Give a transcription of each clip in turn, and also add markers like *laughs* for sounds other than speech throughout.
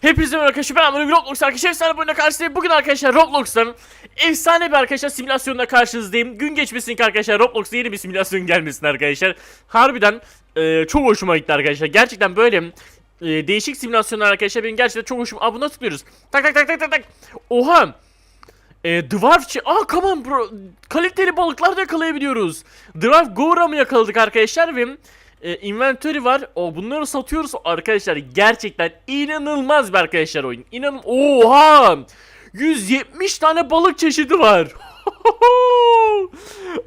Hepinize merhaba arkadaşlar ben Amir Roblox arkadaşlar efsane boyuna karşınızdayım. Bugün arkadaşlar Roblox'tan efsane bir arkadaşlar simülasyonla karşınızdayım. Gün geçmesin ki arkadaşlar Roblox'ta yeni bir simülasyon gelmesin arkadaşlar. Harbiden e, çok hoşuma gitti arkadaşlar. Gerçekten böyle e, değişik simülasyonlar arkadaşlar benim gerçekten çok hoşuma. Aa buna tıklıyoruz. Tak tak tak tak tak tak. Oha. E, Dwarf çi- Aa come on bro. Kaliteli balıklar da yakalayabiliyoruz. Dwarf Goram'ı yakaladık arkadaşlar ve e, inventory var. O bunları satıyoruz arkadaşlar. Gerçekten inanılmaz bir arkadaşlar oyun. İnan Oha! 170 tane balık çeşidi var. *laughs*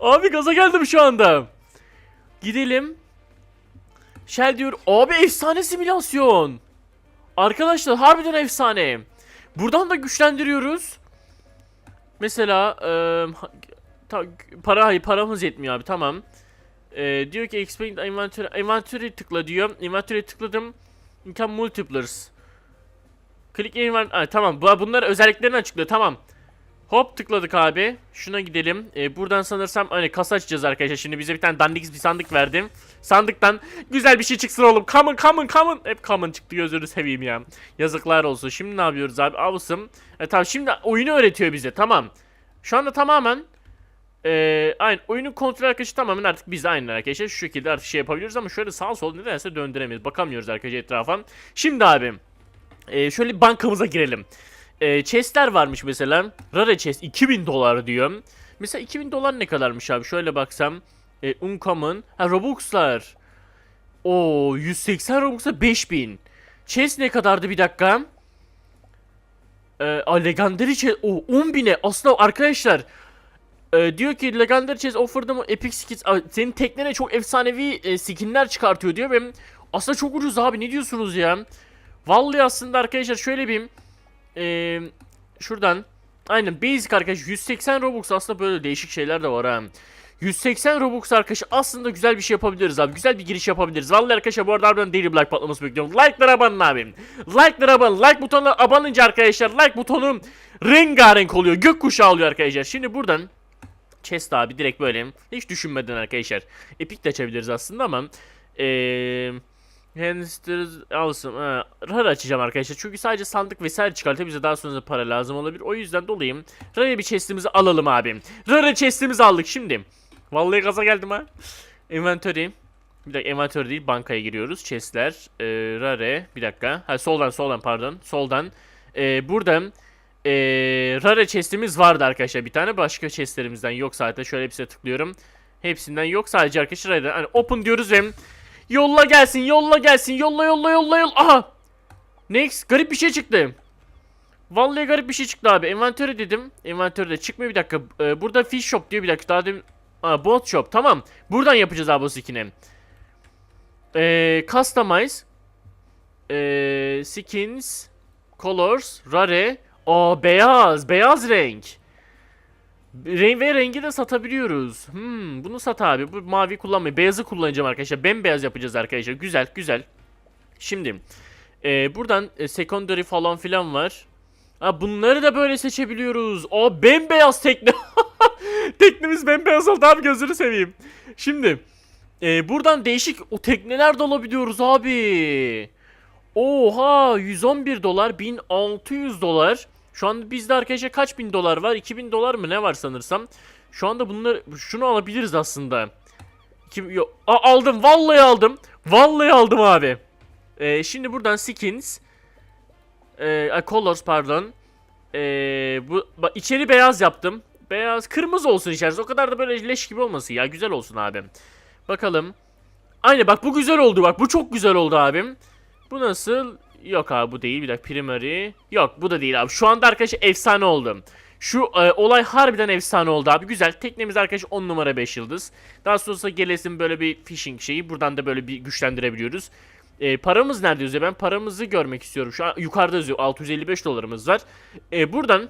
Abi gaza geldim şu anda. Gidelim. Shell diyor. Abi efsane simülasyon. Arkadaşlar harbiden efsane. Buradan da güçlendiriyoruz. Mesela ha- ta- para hayır paramız yetmiyor abi tamam. Eee, diyor ki expand inventory inventory tıkla diyor. Inventory tıkladım. Income multiplers. Click inventory. tamam. Bu bunlar özelliklerini açıklıyor. Tamam. Hop tıkladık abi. Şuna gidelim. Ee, buradan sanırsam hani kasa açacağız arkadaşlar. Şimdi bize bir tane dandik bir sandık verdim. Sandıktan güzel bir şey çıksın oğlum. Common common common. Hep common çıktı gözünü seveyim ya. Yazıklar olsun. Şimdi ne yapıyoruz abi? Avısım. E, tamam şimdi oyunu öğretiyor bize. Tamam. Şu anda tamamen ee, aynı oyunun kontrol arkadaşı tamamen artık biz aynı arkadaşlar şu şekilde artık şey yapabiliyoruz ama şöyle sağ sol nedense döndüremiyoruz bakamıyoruz arkadaşlar etrafa. Şimdi abi ee, şöyle bankamıza girelim. Ee, chestler varmış mesela. Rare chest 2000 dolar diyor. Mesela 2000 dolar ne kadarmış abi? Şöyle baksam. E, uncommon. Ha Robux'lar. O 180 Robux'a 5000. Chest ne kadardı bir dakika? Ee, a, Legendary chest. O 10.000'e. Aslında arkadaşlar. E, diyor ki Legendary chest offered them epic skins. A, senin teknene çok efsanevi e, skinler çıkartıyor diyor. Ve aslında çok ucuz abi. Ne diyorsunuz ya? Vallahi aslında arkadaşlar şöyle bir eee şuradan aynen basic arkadaş 180 Robux aslında böyle değişik şeyler de var ha. 180 Robux arkadaş aslında güzel bir şey yapabiliriz abi. Güzel bir giriş yapabiliriz. Vallahi arkadaşlar bu arada harbiden Daily Black patlaması bekliyorum. Like'lara abanın abi. Like'lara abanın. Like butonuna abanınca arkadaşlar like butonu rengarenk oluyor. Gökkuşağı oluyor arkadaşlar. Şimdi buradan chest abi direkt böyle hiç düşünmeden arkadaşlar. Epic de açabiliriz aslında ama eee Hamster alsın. Ha, rare açacağım arkadaşlar. Çünkü sadece sandık vesaire çıkartıyor. Bize daha sonra para lazım olabilir. O yüzden dolayı rare bir chestimizi alalım abi. Rare chestimizi aldık şimdi. Vallahi gaza geldim ha. Inventory. Bir dakika inventory değil bankaya giriyoruz. Chestler. Ee, rare. Bir dakika. Ha soldan soldan pardon. Soldan. Ee, burada ee, rare chestimiz vardı arkadaşlar bir tane. Başka chestlerimizden yok zaten. Şöyle hepsine tıklıyorum. Hepsinden yok. Sadece arkadaşlar rare. Hani open diyoruz ve Yolla gelsin, yolla gelsin, yolla yolla yolla yolla. Aha! Next, garip bir şey çıktı. Vallahi garip bir şey çıktı abi. Envantörü dedim. Envantörde çıkmıyor bir dakika. Ee, burada fish shop diyor bir dakika. Daha demin... Aa, bot shop. Tamam. Buradan yapacağız abi o skin'i. Ee, customize. Ee, skins. Colors. Rare. Aa beyaz. Beyaz renk. Renk ve rengi de satabiliyoruz. Hmm, bunu sat abi. Bu mavi kullanmayı. Beyazı kullanacağım arkadaşlar. Bembeyaz yapacağız arkadaşlar. Güzel, güzel. Şimdi e, buradan e, secondary falan filan var. Ha, bunları da böyle seçebiliyoruz. O bembeyaz tekne. *laughs* Teknemiz bembeyaz oldu abi gözünü seveyim. Şimdi e, buradan değişik o tekneler de alabiliyoruz abi. Oha 111 dolar 1600 dolar. Şu anda bizde arkadaşlar kaç bin dolar var? 2000 dolar mı ne var sanırsam. Şu anda bunları şunu alabiliriz aslında. Kim yok. Aa, aldım vallahi aldım. Vallahi aldım abi. Ee, şimdi buradan skins ay, colors pardon. Ee, bu içeri beyaz yaptım. Beyaz kırmızı olsun içerisi. O kadar da böyle leş gibi olmasın ya. Güzel olsun abim. Bakalım. Aynı bak bu güzel oldu bak. Bu çok güzel oldu abim. Bu nasıl? Yok abi bu değil. Bir dakika primary. Yok bu da değil abi. Şu anda arkadaşlar efsane oldum. Şu e, olay harbiden efsane oldu abi. Güzel. Teknemiz arkadaş 10 numara 5 yıldız. Daha sonrasında gelesin böyle bir fishing şeyi. Buradan da böyle bir güçlendirebiliyoruz. E, paramız nerede yazıyor? Ben paramızı görmek istiyorum. Şu an yukarıda yazıyor. 655 dolarımız var. E, buradan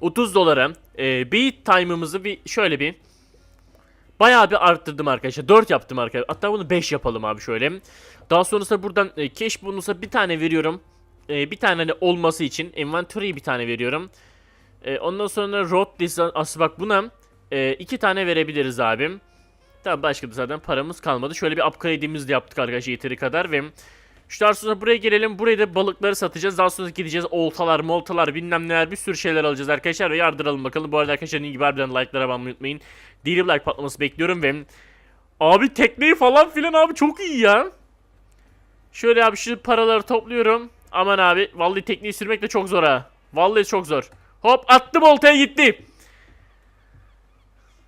30 dolara e, beat time'ımızı bir şöyle bir Bayağı bir arttırdım arkadaşlar. 4 yaptım arkadaşlar. Hatta bunu 5 yapalım abi şöyle. Daha sonrasında buradan e, cash bonusa bir tane veriyorum. E, bir tane hani olması için. Inventory'yi bir tane veriyorum. E, ondan sonra road design. Aslı bak buna e, iki tane verebiliriz abim. Tamam başka da zaten paramız kalmadı. Şöyle bir upgrade'imizi de yaptık arkadaşlar yeteri kadar ve Şu daha sonra buraya gelelim. Buraya da balıkları satacağız. Daha sonra gideceğiz. Oltalar, moltalar, bilmem neler bir sürü şeyler alacağız arkadaşlar. Ve yardıralım bakalım. Bu arada arkadaşlar dediğim gibi harbiden like'lara basmayı unutmayın. Deli like patlaması bekliyorum ve Abi tekneyi falan filan abi çok iyi ya. Şöyle abi şu paraları topluyorum. Aman abi vallahi tekneyi sürmek de çok zor ha. Vallahi çok zor. Hop attım oltaya gitti.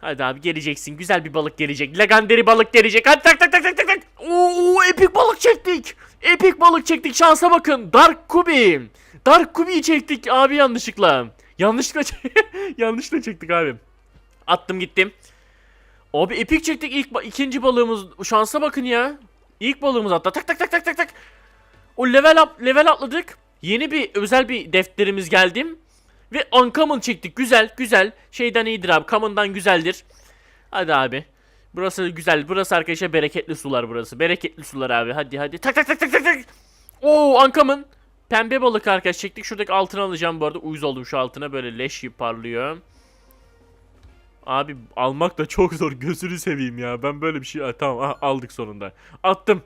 Hadi abi geleceksin. Güzel bir balık gelecek. Legendary balık gelecek. Hadi tak tak tak tak tak. Oo epik balık çektik. Epik balık çektik. Şansa bakın. Dark Kubi. Dark Kubi'yi çektik abi yanlışlıkla. Yanlışlıkla *laughs* yanlışlıkla çektik abi. Attım gittim. Abi epik çektik ilk ikinci balığımız. Şansa bakın ya. İlk balığımız hatta tak tak tak tak tak tak. O level up level atladık. Yeni bir özel bir defterimiz geldi. Ve uncommon çektik. Güzel güzel. Şeyden iyidir abi. Common'dan güzeldir. Hadi abi. Burası güzel. Burası arkadaşlar bereketli sular burası. Bereketli sular abi. Hadi hadi. Tak tak tak tak tak tak. Oo uncommon. Pembe balık arkadaş çektik. Şuradaki altını alacağım bu arada. Uyuz oldum şu altına. Böyle leş gibi parlıyor. Abi almak da çok zor. Gözünü seveyim ya. Ben böyle bir şey... Ha, tamam aha, aldık sonunda. Attım.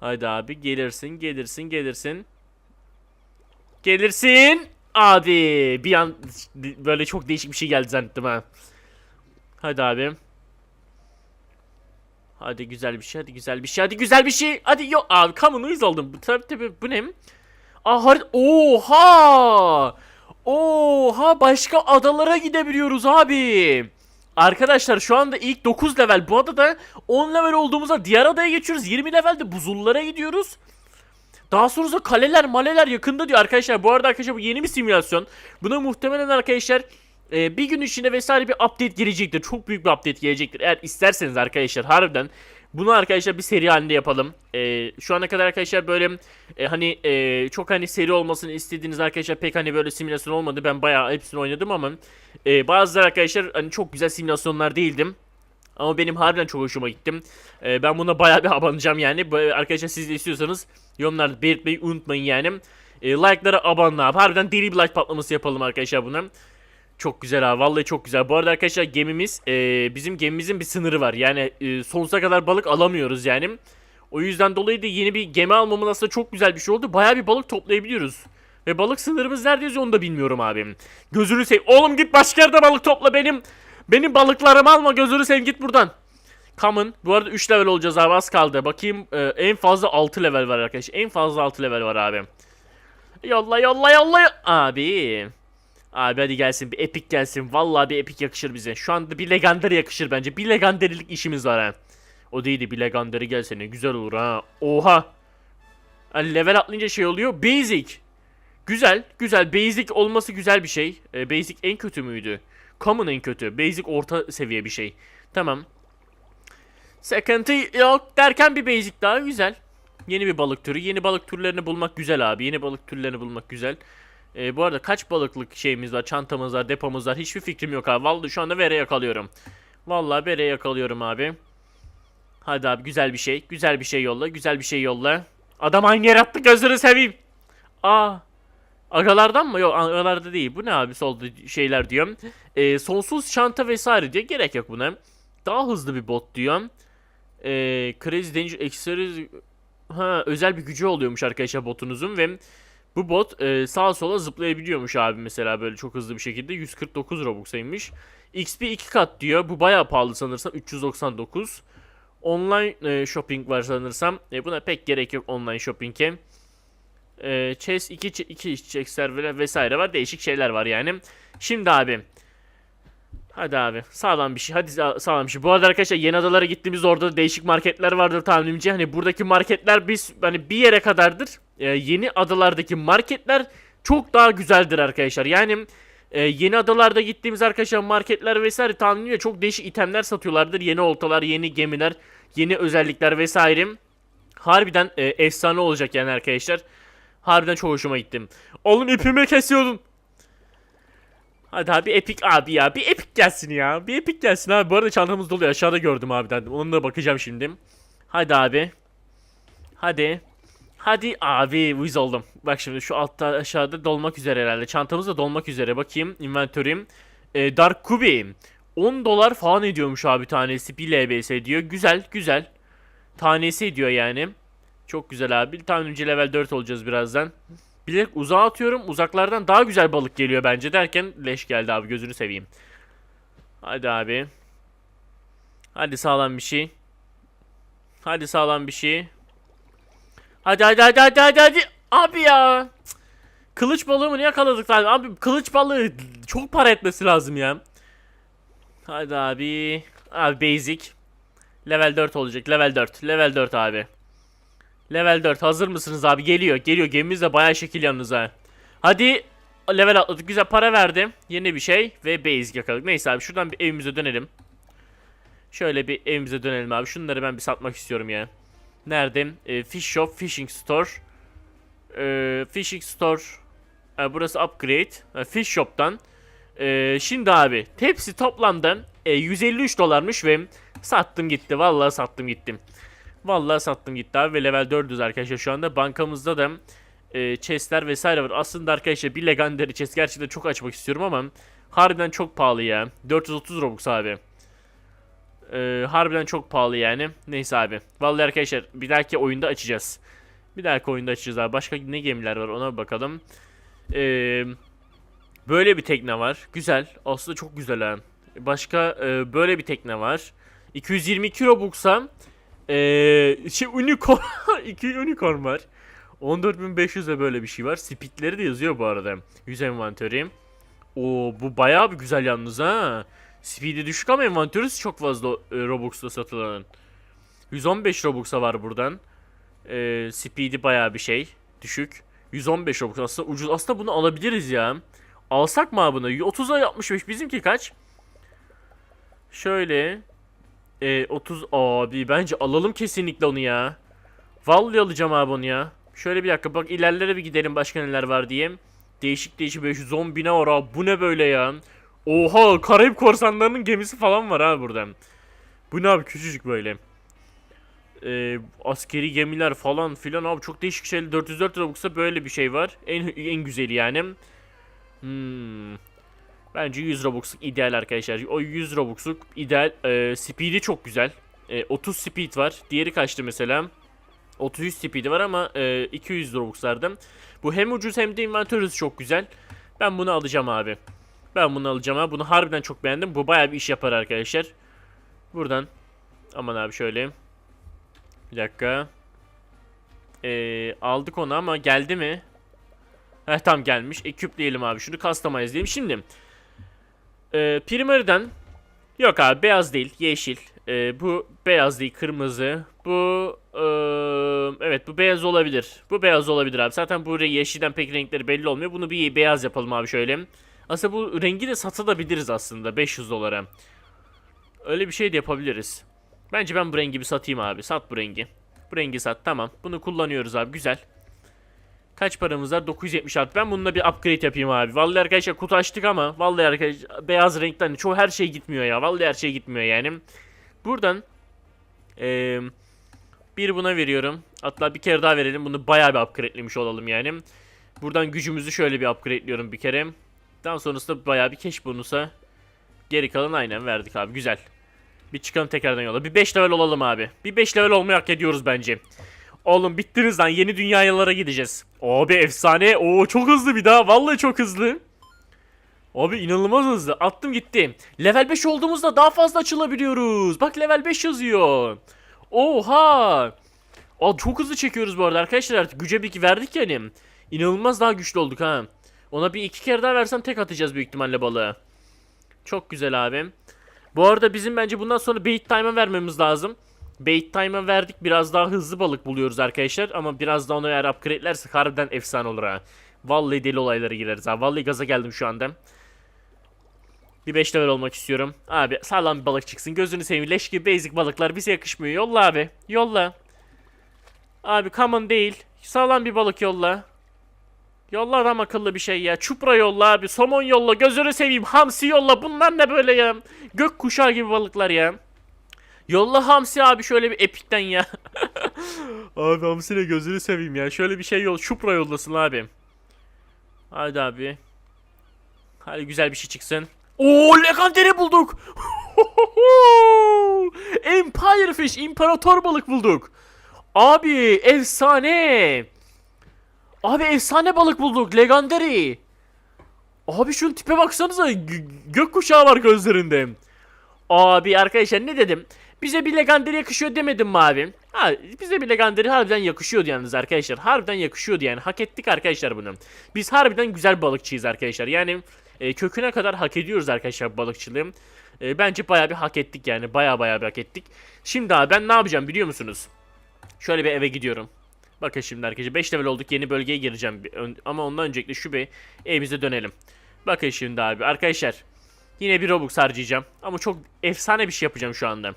Haydi abi gelirsin gelirsin gelirsin. Gelirsin. Hadi bir an böyle çok değişik bir şey geldi zannettim ha. Hadi abi. Hadi güzel bir şey, hadi güzel bir şey, hadi güzel bir şey. Hadi yok abi kamu uyuz oldum. Bu tabi tabi bu ne? Aa harit Oha! Oha başka adalara gidebiliyoruz abi. Arkadaşlar şu anda ilk 9 level bu adada 10 level olduğumuzda diğer adaya geçiyoruz. 20 levelde buzullara gidiyoruz. Daha sonra kaleler maleler yakında diyor arkadaşlar. Bu arada arkadaşlar bu yeni bir simülasyon. Buna muhtemelen arkadaşlar e, bir gün içinde vesaire bir update gelecektir. Çok büyük bir update gelecektir. Eğer isterseniz arkadaşlar harbiden bunu arkadaşlar bir seri halinde yapalım. E, şu ana kadar arkadaşlar böyle e, hani e, çok hani seri olmasını istediğiniz arkadaşlar pek hani böyle simülasyon olmadı. Ben bayağı hepsini oynadım ama e, bazıları arkadaşlar hani çok güzel simülasyonlar değildim. Ama benim harbiden çok hoşuma gittim. Ee, ben buna bayağı bir abanacağım yani. Bu- Arkadaşlar siz de istiyorsanız yorumlarda belirtmeyi unutmayın yani. Ee, like'lara abanın abi. Harbiden deli bir like patlaması yapalım arkadaşlar buna. Çok güzel abi. Vallahi çok güzel. Bu arada arkadaşlar gemimiz e, bizim gemimizin bir sınırı var. Yani e, sonsuza kadar balık alamıyoruz yani. O yüzden dolayı da yeni bir gemi almamız aslında çok güzel bir şey oldu. Bayağı bir balık toplayabiliyoruz. Ve balık sınırımız nerede yazıyor onu da bilmiyorum abi. Gözünü seveyim. Oğlum git başka yerde balık topla benim. Benim balıklarımı alma gözünü seveyim git buradan. Common. Bu arada 3 level olacağız abi az kaldı. Bakayım e, en fazla 6 level var arkadaşlar. En fazla 6 level var abi. Yolla yolla yolla. Abi. Abi hadi gelsin bir epik gelsin. Vallahi bir epik yakışır bize. Şu anda bir legendary yakışır bence. Bir legendary'lik işimiz var ha. O değildi bir legendary gelse ne güzel olur ha. Oha. Hani level atlayınca şey oluyor. Basic. Güzel, güzel. Basic olması güzel bir şey. E, basic en kötü müydü? Common en kötü. Basic orta seviye bir şey. Tamam. Sıkıntı yok derken bir basic daha güzel. Yeni bir balık türü. Yeni balık türlerini bulmak güzel abi. Yeni balık türlerini bulmak güzel. Ee, bu arada kaç balıklık şeyimiz var, çantamız var, depomuz var. Hiçbir fikrim yok abi. Vallahi şu anda vere yakalıyorum. Vallahi vere yakalıyorum abi. Hadi abi güzel bir şey. Güzel bir şey yolla. Güzel bir şey yolla. Adam aynı yer attı gözünü seveyim. Aa. Agalardan mı? Yok agalarda değil. Bu ne abi solda şeyler diyorum. Ee, sonsuz çanta vesaire diyor. Gerek yok buna. Daha hızlı bir bot diyor. Ee, Crazy Danger Accessories ha, özel bir gücü oluyormuş arkadaşlar botunuzun ve bu bot e, sağa sola zıplayabiliyormuş abi mesela böyle çok hızlı bir şekilde 149 Robux'aymış. XP 2 kat diyor. Bu bayağı pahalı sanırsam 399. Online e, shopping var sanırsam. E, buna pek gerek yok online shopping'e. E, Chess 2 2 check serverler vesaire var. Değişik şeyler var yani. Şimdi abi Hadi abi sağlam bir şey hadi sa- sağlam bir şey. Bu arada arkadaşlar yeni adalara gittiğimizde orada da değişik marketler vardır tahminimce. Hani buradaki marketler biz hani bir yere kadardır. Ee, yeni adalardaki marketler çok daha güzeldir arkadaşlar. Yani e, yeni adalarda gittiğimiz arkadaşlar marketler vesaire tahminimce çok değişik itemler satıyorlardır. Yeni oltalar, yeni gemiler, yeni özellikler vesaire. Harbiden e, efsane olacak yani arkadaşlar. Harbiden çok hoşuma gittim. Oğlum ipimi kesiyordun. Hadi abi epik abi ya. Bir epik gelsin ya. Bir epik gelsin abi. Bu arada çantamız dolu. Aşağıda gördüm abiden. Onunla bakacağım şimdi. Hadi abi. Hadi. Hadi abi uyuz oldum. Bak şimdi şu altta aşağıda dolmak üzere herhalde. Çantamız da dolmak üzere. Bakayım inventörüm. Ee, Dark Kubi. 10 dolar falan ediyormuş abi tanesi. 1 LBS diyor. Güzel güzel. Tanesi ediyor yani. Çok güzel abi. Tahminimce level 4 olacağız birazdan. Bilerek uzağa atıyorum. Uzaklardan daha güzel balık geliyor bence derken leş geldi abi gözünü seveyim. Hadi abi. Hadi sağlam bir şey. Hadi sağlam bir şey. Hadi hadi hadi hadi hadi hadi. Abi ya. Kılıç balığı mı yakaladık abi? Abi kılıç balığı çok para etmesi lazım ya. Hadi abi. Abi basic. Level 4 olacak. Level 4. Level 4 abi. Level 4 hazır mısınız abi? Geliyor. Geliyor. Gemimiz de bayağı şekil yalnız ha. Hadi level atladık. Güzel para verdim. Yeni bir şey ve basic yakaladık. Neyse abi şuradan bir evimize dönelim. Şöyle bir evimize dönelim abi. Şunları ben bir satmak istiyorum ya. Nerede? Ee, fish shop, fishing store. Ee, fishing store. Ee, burası upgrade. Ee, fish shop'tan. Ee, şimdi abi tepsi toplamda e, 153 dolarmış ve sattım gitti. Vallahi sattım gittim. Vallahi sattım gitti abi ve level 4'üz arkadaşlar şu anda. Bankamızda da e, chestler vesaire var. Aslında arkadaşlar bir legendary chest gerçekten çok açmak istiyorum ama harbiden çok pahalı ya. 430 Robux abi. Ee, harbiden çok pahalı yani. Neyse abi. Vallahi arkadaşlar bir dahaki oyunda açacağız. Bir dahaki oyunda açacağız abi. Başka ne gemiler var ona bakalım. Ee, böyle bir tekne var. Güzel. Aslında çok güzel ha. Başka e, böyle bir tekne var. 222 Robux'a ee, şey unicorn *laughs* 2 unicorn var. 14500'de böyle bir şey var. Speedleri de yazıyor bu arada. 100 envanteri. Oo bu bayağı bir güzel yalnız ha. Speed'i düşük ama envanteri çok fazla e, Robux'ta satılan. 115 Robux'a var buradan. E, speed'i bayağı bir şey. Düşük. 115 Robux aslında ucuz. Aslında bunu alabiliriz ya. Alsak mı abi bunu? 30'a yapmışmış. Bizimki kaç? Şöyle. E, 30 abi bence alalım kesinlikle onu ya. Vallahi alacağım abi onu ya. Şöyle bir dakika bak ilerlere bir gidelim başka neler var diye. Değişik değişik 510 bine var abi. Bu ne böyle ya? Oha Karayip korsanlarının gemisi falan var abi buradan. Bu ne abi küçücük böyle. Ee, askeri gemiler falan filan abi çok değişik şeyler. 404 Robux'a böyle bir şey var. En en güzeli yani. Hmm. Bence 100 Robux'luk ideal arkadaşlar. O 100 Robux'luk ideal. Ee, speed'i çok güzel. Ee, 30 speed var. Diğeri kaçtı mesela? 33 speed'i var ama e, 200 Robux'larda. Bu hem ucuz hem de inventörüz çok güzel. Ben bunu alacağım abi. Ben bunu alacağım abi. Bunu harbiden çok beğendim. Bu bayağı bir iş yapar arkadaşlar. Buradan. Aman abi şöyle. Bir dakika. Ee, aldık onu ama geldi mi? Heh tam gelmiş. Ekipleyelim abi. Şunu customize diyelim. Şimdi. E, primary'den. Yok abi beyaz değil. Yeşil. E, bu beyaz değil. Kırmızı. Bu. e, evet bu beyaz olabilir. Bu beyaz olabilir abi. Zaten bu yeşilden pek renkleri belli olmuyor. Bunu bir beyaz yapalım abi şöyle. Aslında bu rengi de satabiliriz aslında 500 dolara. Öyle bir şey de yapabiliriz. Bence ben bu rengi bir satayım abi. Sat bu rengi. Bu rengi sat tamam. Bunu kullanıyoruz abi güzel. Kaç paramız var? 976. Ben bununla bir upgrade yapayım abi. Vallahi arkadaşlar kutu açtık ama vallahi arkadaşlar beyaz renkten çoğu her şey gitmiyor ya. Vallahi her şey gitmiyor yani. Buradan eee bir buna veriyorum. Hatta bir kere daha verelim. Bunu bayağı bir upgrade'lemiş olalım yani. Buradan gücümüzü şöyle bir upgrade'liyorum bir kere. Daha sonrasında bayağı bir cash bonusa geri kalan aynen verdik abi. Güzel. Bir çıkalım tekrardan yola. Bir 5 level olalım abi. Bir 5 level olmayı hak ediyoruz bence. Oğlum bittiniz lan. Yeni dünyalara gideceğiz. Abi efsane. Oo çok hızlı bir daha. Vallahi çok hızlı. Abi inanılmaz hızlı. Attım gitti. Level 5 olduğumuzda daha fazla açılabiliyoruz. Bak level 5 yazıyor. Oha. Aa, çok hızlı çekiyoruz bu arada arkadaşlar. Güce bir verdik yani. İnanılmaz daha güçlü olduk ha. Ona bir iki kere daha versem tek atacağız büyük ihtimalle balığı. Çok güzel abi. Bu arada bizim bence bundan sonra bait time'a vermemiz lazım. Bait time'a verdik biraz daha hızlı balık buluyoruz arkadaşlar. Ama biraz da onu eğer upgrade'lersek harbiden efsane olur ha. Vallahi deli olaylara gireriz ha. Vallahi gaza geldim şu anda. Bir 5 level olmak istiyorum. Abi sağlam bir balık çıksın. Gözünü seveyim. Leş gibi basic balıklar bize yakışmıyor. Yolla abi. Yolla. Abi common değil. Sağlam bir balık yolla. Yolla adam akıllı bir şey ya. Çupra yolla abi. Somon yolla. Gözünü seveyim. Hamsi yolla. Bunlar ne böyle ya? Gök kuşağı gibi balıklar ya. Yolla Hamsi abi şöyle bir epikten ya. *laughs* abi Hamsi'yle gözünü seveyim ya. Şöyle bir şey yol. Çupra yollasın abi. Hadi abi. Hadi güzel bir şey çıksın. Oo legendary bulduk. *laughs* Empire Fish. imparator balık bulduk. Abi efsane. Abi efsane balık bulduk. Legendary. Abi şunun tipe baksanıza. Gö- gökkuşağı var gözlerinde. Abi arkadaşlar ne dedim? Bize bir legendary yakışıyor demedim mi abi? Ha, bize bir legendary harbiden yakışıyordu yalnız arkadaşlar. Harbiden yakışıyordu yani. Hak ettik arkadaşlar bunu. Biz harbiden güzel balıkçıyız arkadaşlar. Yani e, köküne kadar hak ediyoruz arkadaşlar balıkçılığı. E, bence bayağı bir hak ettik yani. Bayağı bayağı bir hak ettik. Şimdi abi ben ne yapacağım biliyor musunuz? Şöyle bir eve gidiyorum. Bakın şimdi arkadaşlar 5 level olduk yeni bölgeye gireceğim. Ama ondan öncelikle şu bir evimize dönelim. Bakın şimdi abi arkadaşlar. Yine bir Robux harcayacağım. Ama çok efsane bir şey yapacağım şu anda.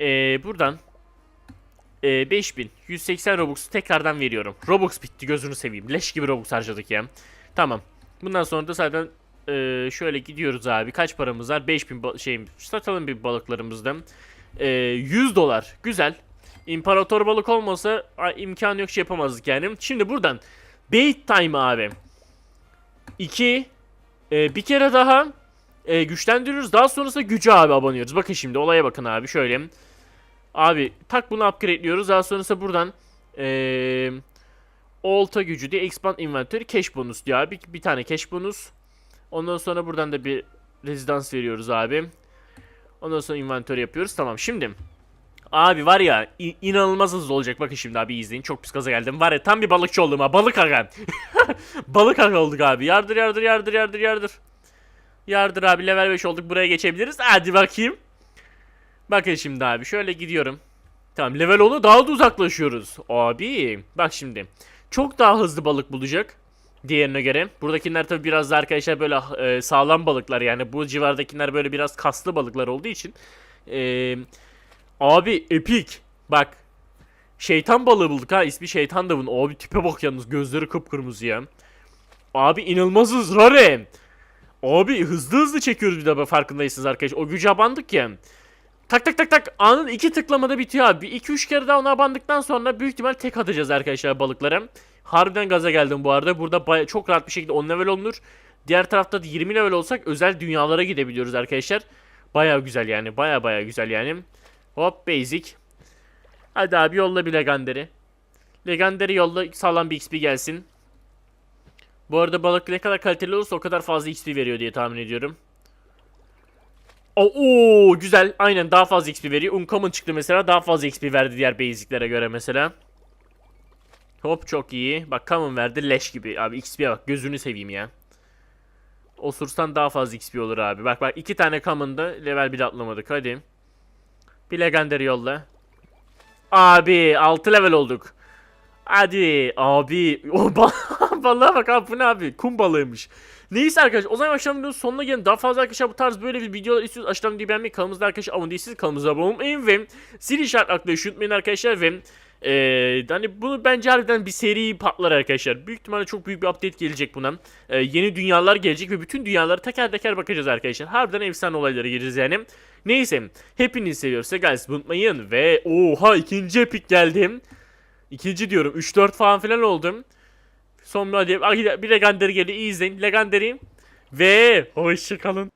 Ee, buradan ee, 5000 180 Robux tekrardan veriyorum. Robux bitti gözünü seveyim. Leş gibi Robux harcadık ya. Tamam. Bundan sonra da zaten ee, şöyle gidiyoruz abi. Kaç paramız var? 5000 ba- şey satalım bir balıklarımızdan. Ee, 100 dolar. Güzel. İmparator balık olmasa imkan yok şey yapamazdık yani. Şimdi buradan bait time abi. 2 bir kere daha e, güçlendiriyoruz. Daha sonrasında gücü abi abanıyoruz. Bakın şimdi olaya bakın abi şöyle. Abi tak bunu upgrade'liyoruz. Daha sonrasında buradan e, olta gücü diye expand inventory cash bonus diyor abi. Bir tane cash bonus. Ondan sonra buradan da bir rezidans veriyoruz abi. Ondan sonra inventory yapıyoruz. Tamam şimdi. Abi var ya inanılmaz hızlı olacak. Bakın şimdi abi izleyin. Çok pis gaza geldim. Var ya tam bir balıkçı oldum ha. Balık aga. *laughs* balık aga olduk abi. Yardır yardır yardır yardır yardır. Yardır abi level 5 olduk. Buraya geçebiliriz. Hadi bakayım. Bakın şimdi abi şöyle gidiyorum. Tamam level 10'u daha da uzaklaşıyoruz. Abi bak şimdi. Çok daha hızlı balık bulacak. Diğerine göre. Buradakiler tabi biraz da arkadaşlar böyle e, sağlam balıklar yani. Bu civardakiler böyle biraz kaslı balıklar olduğu için. Eee Abi epik. Bak. Şeytan balığı bulduk ha. ismi şeytan da bunun. Abi tipe bak yalnız. Gözleri kıpkırmızı ya. Abi inanılmaz. Rare. Abi hızlı hızlı çekiyoruz bir de farkındaysınız arkadaşlar. O güce abandık ya. Tak tak tak tak. Anın iki tıklamada bitiyor abi. 2-3 kere daha ona abandıktan sonra büyük ihtimal tek atacağız arkadaşlar balıklara. Harbiden gaza geldim bu arada. Burada çok rahat bir şekilde 10 level olunur. Diğer tarafta da 20 level olsak özel dünyalara gidebiliyoruz arkadaşlar. Baya güzel yani. Baya baya güzel yani. Hop basic. Hadi abi yolla bir legendary. Legendary yolla sağlam bir XP gelsin. Bu arada balık ne kadar kaliteli olursa o kadar fazla XP veriyor diye tahmin ediyorum. Oo, güzel. Aynen daha fazla XP veriyor. Uncommon çıktı mesela daha fazla XP verdi diğer basic'lere göre mesela. Hop çok iyi. Bak common verdi leş gibi. Abi XP'ye bak gözünü seveyim ya. Osursan daha fazla XP olur abi. Bak bak iki tane common'da level 1 atlamadık hadi. Bir legendary yolla. Abi 6 level olduk. Hadi abi. *laughs* Balığa bak abi bu ne abi? Kum balığıymış. Neyse arkadaşlar o zaman akşam videonun sonuna gelin. Daha fazla arkadaşlar bu tarz böyle bir videolar istiyorsanız aşağıdan videoyu beğenmeyi kanalımızda arkadaşlar abone değilseniz kanalımıza abone olmayın ve zil işaret atmayı unutmayın arkadaşlar ve eee hani bunu bence harbiden bir seri patlar arkadaşlar. Büyük ihtimalle çok büyük bir update gelecek buna. Eee, yeni dünyalar gelecek ve bütün dünyaları teker teker bakacağız arkadaşlar. Harbiden efsane olaylara gireceğiz yani. Neyse hepinizi seviyoruz. Guys unutmayın ve oha ikinci epic geldim. İkinci diyorum 3-4 falan filan oldum. Son bir hadi bir legendary geldi iyi izleyin. Legendary ve hoşçakalın.